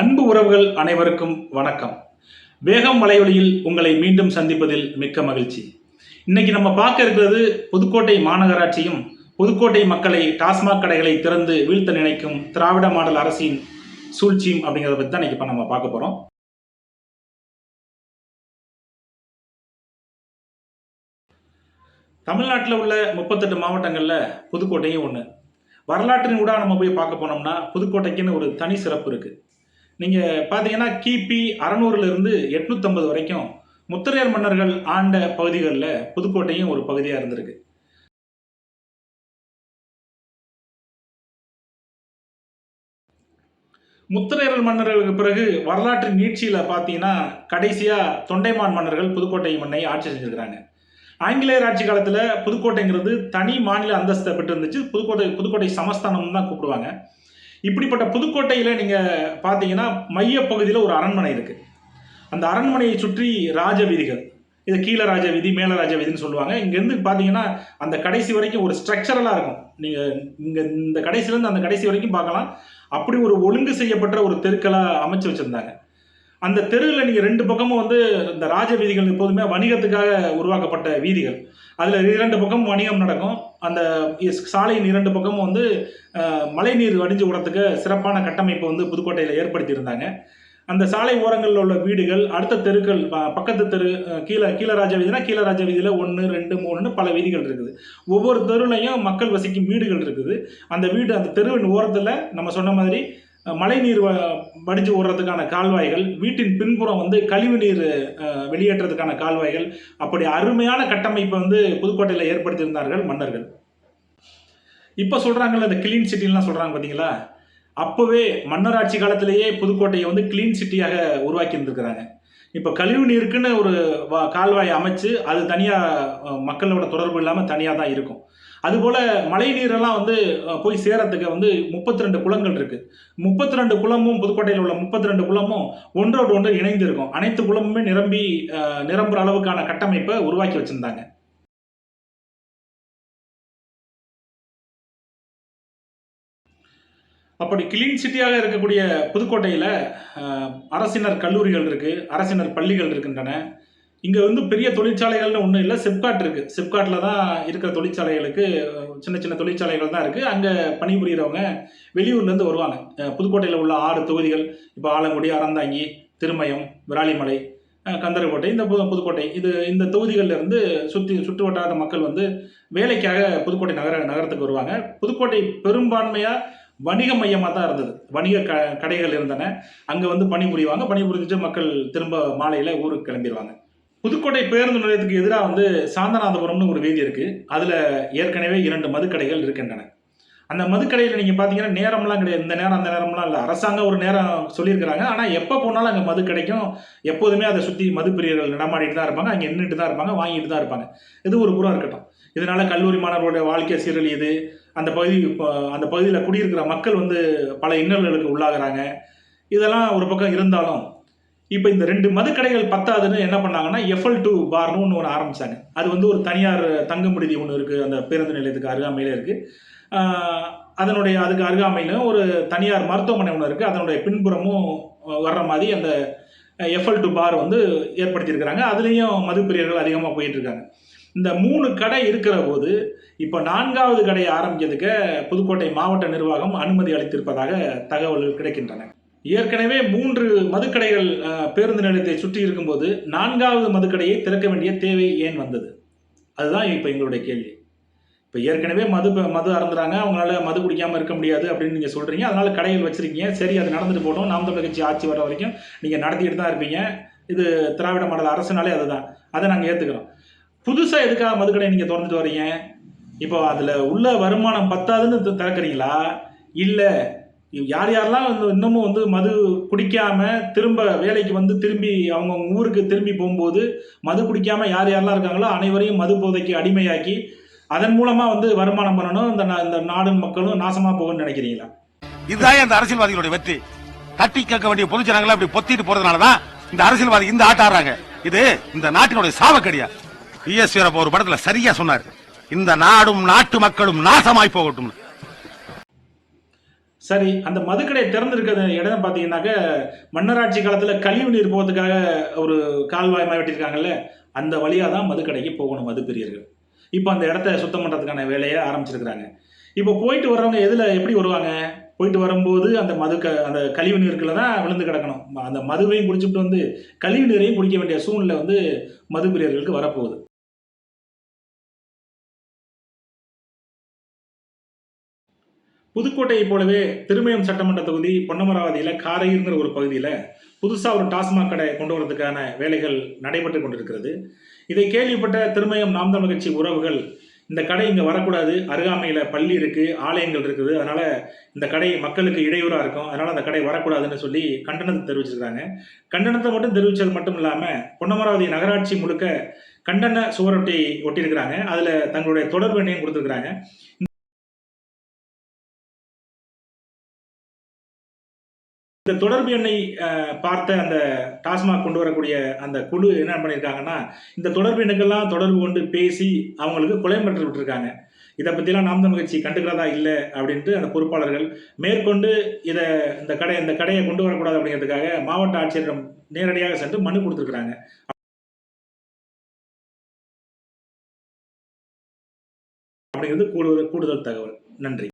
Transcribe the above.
அன்பு உறவுகள் அனைவருக்கும் வணக்கம். வேகம் மலையொலியில் உங்களை மீண்டும் சந்திப்பதில் மிக்க மகிழ்ச்சி. இன்னைக்கு நம்ம பார்க்க இருக்கிறது புதுக்கோட்டை மாநகராட்சியும் புதுக்கோட்டை மக்களை டாஸ்மாக் கடைகளை திறந்து வீழ்த்த நினைக்கும் திராவிட மாடல் அரசின் சூழ்ச்சியும் அப்படிங்கிறத பற்றி தான் இன்னைக்கு இப்போ நம்ம பார்க்க போகிறோம் தமிழ்நாட்டில் உள்ள முப்பத்தெட்டு மாவட்டங்களில் புதுக்கோட்டையும் ஒன்று வரலாற்றின் ஊடாக நம்ம போய் பார்க்க போனோம்னா புதுக்கோட்டைக்குன்னு ஒரு தனி சிறப்பு இருக்குது நீங்கள் பார்த்தீங்கன்னா கிபி அறநூறுலேருந்து எட்நூற்றம்பது வரைக்கும் முத்தரையர் மன்னர்கள் ஆண்ட பகுதிகளில் புதுக்கோட்டையும் ஒரு பகுதியாக இருந்திருக்கு. முத்திரையர் மன்னர்களுக்கு பிறகு வரலாற்றின் நீட்சியில் பார்த்தீங்கன்னா கடைசியாக தொண்டைமான் மன்னர்கள் புதுக்கோட்டை மண்ணை ஆட்சி செஞ்சுருக்கிறாங்க. ஆங்கிலேயர் ஆட்சி காலத்தில் புதுக்கோட்டைங்கிறது தனி மாநில அந்தஸ்தை பெற்று இருந்துச்சு புதுக்கோட்டை புதுக்கோட்டை சமஸ்தானம் தான் கூப்பிடுவாங்க. இப்படிப்பட்ட புதுக்கோட்டையில் நீங்கள் பார்த்தீங்கன்னா மையப்பகுதியில் ஒரு அரண்மனை இருக்குது அந்த அரண்மனையை சுற்றி ராஜ வீதிகள். இது கீழ ராஜ வீதி மேல ராஜ வீதின்னு சொல்லுவாங்க. இங்கேருந்து பார்த்தீங்கன்னா அந்த கடைசி வரைக்கும் ஒரு ஸ்ட்ரக்சரலாக இருக்கும். நீங்கள் இங்கே இந்த கடைசிலேருந்து அந்த கடைசி வரைக்கும் பார்க்கலாம். அப்படி ஒரு ஒழுங்கு செய்யப்பட்ட ஒரு தெருக்களாக அமைச்சு வச்சுருந்தாங்க. அந்த தெருவில் நீங்கள் ரெண்டு பக்கமும் வந்து இந்த ராஜ வீதிகள் எப்போதுமே வணிகத்துக்காக உருவாக்கப்பட்ட வீதிகள். அதில் இரண்டு பக்கமும் வணிகம் நடக்கும். அந்த இஸ்- சாலையின் இரண்டு பக்கமும் வந்து மழைநீர் வடிஞ்சு விடத்துக்கு சிறப்பான கட்டமைப்பு வந்து புதுக்கோட்டையில் ஏற்படுத்தியிருந்தாங்க. அந்த சாலை ஓரங்களில் உள்ள வீடுகள் அடுத்த தெருக்கள் பக்கத்து தெரு கீழே கீழே கீழராஜ வீதினா கீழராஜ வீதியில் ஒன்று ரெண்டு மூணுன்னு பல வீதிகள் இருக்குது. ஒவ்வொரு தெருலையும் மக்கள் வசிக்கும் வீடுகள் இருக்குது. அந்த வீடு அந்த தெருவின் ஓரத்தில் நம்ம சொன்ன மாதிரி மழைநீர் வ- வடிஞ்சு ஓடுறதுக்கான கால்வாய்கள் வீட்டின் பின்புறம் வந்து கழிவு நீர் வெளியேற்றதுக்கான கால்வாய்கள் அப்படி அருமையான கட்டமைப்பை வந்து புதுக்கோட்டையில் ஏற்படுத்தியிருந்தார்கள் மன்னர்கள். இப்போ சொல்கிறாங்கல்ல இந்த கிளீன் சிட்டிலாம் சொல்கிறாங்க பார்த்தீங்களா அப்போவே மன்னராட்சி காலத்திலேயே புதுக்கோட்டையை வந்து கிளீன் சிட்டியாக உருவாக்கி இருந்திருக்கிறாங்க இப்போ கழிவு நீருக்குன்னு ஒரு வா- கால்வாய் அமைச்சு அது தனியாக மக்களோட தொடர்பு இல்லாமல் தனியாக தான் இருக்கும். அதுபோல் மழை நீரெல்லாம் வந்து போய் சேரத்துக்கு வந்து முப்பத்தி ரெண்டு குளங்கள் இருக்குது முப்பத்தி ரெண்டு குளமும் புதுக்கோட்டையில் உள்ள முப்பத்தி ரெண்டு குளமும் ஒன்றோடு ஒன்று இணைந்து இருக்கும் அனைத்து குளமுமே நிரம்பி நிரம்புற அளவுக்கான கட்டமைப்பை உருவாக்கி வச்சுருந்தாங்க. அப்படி கிளீன் சிட்டியாக இருக்கக்கூடிய புதுக்கோட்டையில் அரசினர் கல்லூரிகள் இருக்குது அரசினர் பள்ளிகள் இருக்கின்றன. இங்கே வந்து பெரிய தொழிற்சாலைகள்னு ஒன்றும் இல்லை. செப்காட் இருக்குது சிப்காட்டில் தான் இருக்கிற தொழிற்சாலைகளுக்கு சின்ன சின்ன தொழிற்சாலைகள் தான் இருக்குது அங்கே பணிபுரிகிறவங்க வெளியூர்லேருந்து வருவாங்க. புதுக்கோட்டையில் உள்ள ஆறு தொகுதிகள் இப்போ ஆலங்குடி அறந்தாங்கி திருமயம் விராலிமலை கந்தரக்கோட்டை இந்த புது புதுக்கோட்டை இது இந்த தொகுதிகளில் இருந்து சுற்றி சுற்று வட்டார மக்கள் வந்து வேலைக்காக புதுக்கோட்டை நகர நகரத்துக்கு வருவாங்க. புதுக்கோட்டை பெரும்பான்மையாக வணிக மையமாக தான் இருந்தது. வணிக க கடைகள் இருந்தன. அங்கே வந்து பணிபுரிவாங்க. பணிபுரிஞ்சுட்டு மக்கள் திரும்ப மாலையில் ஊருக்கு கிளம்பிடுவாங்க புதுக்கோட்டை பேருந்து நிலையத்துக்கு எதிராக வந்து சாந்தநாதபுரம்னு ஒரு வீதி இருக்குது அதில் ஏற்கனவே இரண்டு மதுக்கடைகள் இருக்கின்றன. அந்த மதுக்கடையில் நீங்கள் பார்த்தீங்கன்னா நேரம்லாம் கிடையாது. இந்த நேரம் அந்த நேரம்லாம் இல்லை. அரசாங்கம் ஒரு நேரம் சொல்லியிருக்கிறாங்க. ஆனால் எப்போ போனாலும் அங்கே மது கிடைக்கும் எப்போதுமே அதை சுற்றி மது பிரியர்கள் நடமாடிட்டு தான் இருப்பாங்க. அங்கே நின்றுட்டு தான் இருப்பாங்க. வாங்கிட்டு தான் இருப்பாங்க. இது ஒரு புறம் இருக்கட்டும். இதனால கல்லூரி மாணவர்களுடைய வாழ்க்கை சீரழியுது. அந்த பகுதி இப்போ அந்த பகுதியில் குடியிருக்கிற மக்கள் வந்து பல இன்னல்களுக்கு உள்ளாகிறாங்க. இதெல்லாம் ஒரு பக்கம் இருந்தாலும் இப்போ இந்த ரெண்டு மதுக்கடைகள் பத்தாதுன்னு என்ன பண்ணாங்கன்னா எஃப்எல் டூ பார்னு ஒன்று ஒன்று ஆரம்பித்தாங்க அது வந்து ஒரு தனியார் தங்கும் விடுதி ஒன்று இருக்குது அந்த பேருந்து நிலையத்துக்கு அருகாமையில் இருக்குது அதனுடைய அதுக்கு அருகாமையிலும் ஒரு தனியார் மருத்துவமனை ஒன்று இருக்குது அதனுடைய பின்புறமும் வர்ற மாதிரி அந்த எஃப்எல் டூ பார் வந்து ஏற்படுத்தியிருக்கிறாங்க. அதுலேயும் மதுப்பிரியர்கள் அதிகமாக போயிட்டுருக்காங்க. இந்த மூணு கடை இருக்கிற போது இப்போ நான்காவது கடையை ஆரம்பிக்கிறதுக்கு புதுக்கோட்டை மாவட்ட நிர்வாகம் அனுமதி அளித்திருப்பதாக தகவல்கள் கிடைக்கின்றன. ஏற்கனவே மூன்று மதுக்கடைகள் பேருந்து நிலையத்தை சுற்றி இருக்கும்போது நான்காவது மதுக்கடையை திறக்க வேண்டிய தேவை ஏன் வந்தது? அதுதான் இப்போ எங்களுடைய கேள்வி. இப்போ ஏற்கனவே மது மது அறந்துறாங்க அவங்களால மது குடிக்காமல் இருக்க முடியாது அப்படின்னு நீங்கள் சொல்கிறீங்க அதனால் கடைகள் வச்சுருக்கீங்க. சரி அது நடந்துட்டு போட்டோம் நாம் தமிழ் கட்சி ஆட்சி வர வரைக்கும் நீங்கள் நடத்திட்டு தான் இருப்பீங்க. இது திராவிட மாடல் அரசுனாலே அதுதான். அதை நாங்கள் ஏற்றுக்கிறோம் புதுசாக எதுக்காக மதுக்கடை நீங்கள் திறந்துட்டு வரீங்க இப்போ அதில் உள்ள வருமானம் பத்தாதுன்னு திறக்கிறீங்களா? இல்லை யார் யாரெல்லாம் வந்து இன்னமும் வந்து மது குடிக்காம திரும்ப வேலைக்கு வந்து திரும்பி அவங்க ஊருக்கு திரும்பி போகும்போது மது குடிக்காம யார் யாரெல்லாம் இருக்காங்களோ அனைவரையும் மது போதைக்கு அடிமையாக்கி அதன் மூலமா வந்து வருமானம் பண்ணணும். இந்த இந்த நாடும் மக்களும் நாசமா போகும்னு நினைக்கிறீங்களா? இதுதான் இந்த அரசியல்வாதிகளுடைய வெற்றி. தட்டி கேட்க வேண்டிய பொது ஜனங்களை அப்படி பொத்திட்டு போறதுனாலதான் இந்த அரசியல்வாதி இந்த ஆட்ட ஆடுறாங்க. இது இந்த நாட்டினுடைய சாவக்கடியா. பிஎஸ் வீரப்ப ஒரு படத்துல சரியா சொன்னார். இந்த நாடும் நாட்டு மக்களும் நாசமாய் போகட்டும். சரி அந்த மதுக்கடை திறந்துருக்க இடம் பார்த்தீங்கன்னாக்க மன்னராட்சி காலத்தில் கழிவு நீர் போகிறதுக்காக ஒரு கால்வாய் மாதிரி வெட்டியிருக்காங்கல்ல அந்த வழியாக தான் மதுக்கடைக்கு போகணும் மதுப்பிரியர்கள் இப்போ அந்த இடத்த சுத்தம் பண்ணுறதுக்கான வேலையை ஆரம்பிச்சிருக்கிறாங்க. இப்போ போயிட்டு வர்றவங்க எதில் எப்படி வருவாங்க? போயிட்டு வரும்போது அந்த மது க அந்த கழிவு நீருக்குள்ள தான் விழுந்து கிடக்கணும். ம- அந்த மதுவையும் குடிச்சுட்டு வந்து கழிவு நீரையும் குடிக்க வேண்டிய சூழ்நிலை வந்து மதுப்பிரியர்களுக்கு வரப்போகுது. புதுக்கோட்டையை போலவே திருமயம் சட்டமன்ற தொகுதி பொன்னமராவதியில் காரைங்கிற ஒரு பகுதியில் புதுசாக ஒரு டாஸ்மாக் கடை கொண்டு வரதுக்கான வேலைகள் நடைபெற்று கொண்டிருக்கிறது. இதை கேள்விப்பட்ட திருமயம் நாம் தமிழ் கட்சி உறவுகள் இந்த கடை இங்கே வரக்கூடாது அருகாமையில் பள்ளி இருக்குது ஆலயங்கள் இருக்குது அதனால் இந்த கடை மக்களுக்கு இடையூறாக இருக்கும் அதனால் அந்த கடை வரக்கூடாதுன்னு சொல்லி கண்டனத்தை தெரிவிச்சிருக்காங்க கண்டனத்தை மட்டும் தெரிவித்தது மட்டும் இல்லாமல் பொன்னமராவதி நகராட்சி முழுக்க கண்டன சுவரொட்டி ஒட்டியிருக்கிறாங்க. அதில் தங்களுடைய தொடர்பு எண்ணையும் கொடுத்துருக்குறாங்க. இந்த தொடர்பு எண்ணை பார்த்த அந்த டாஸ்மாக் கொண்டு வரக்கூடிய அந்த குழு என்ன பண்ணியிருக்காங்கன்னா இந்த தொடர்பு எண்ணுக்கெல்லாம் தொடர்பு கொண்டு பேசி அவங்களுக்கு கொலை மிரட்டல் விட்டுருக்காங்க. இதை பற்றிலாம் நாம் தமிழ் கட்சி கண்டுக்கிறதா இல்லை அப்படின்ட்டு அந்த பொறுப்பாளர்கள் மேற்கொண்டு இதை இந்த கடை இந்த கடையை கொண்டு வரக்கூடாது அப்படிங்கிறதுக்காக மாவட்ட ஆட்சியரிடம் நேரடியாக சென்று மனு கொடுத்துருக்குறாங்க. அப்படிங்கிறது கூடுதல் கூடுதல் தகவல். நன்றி.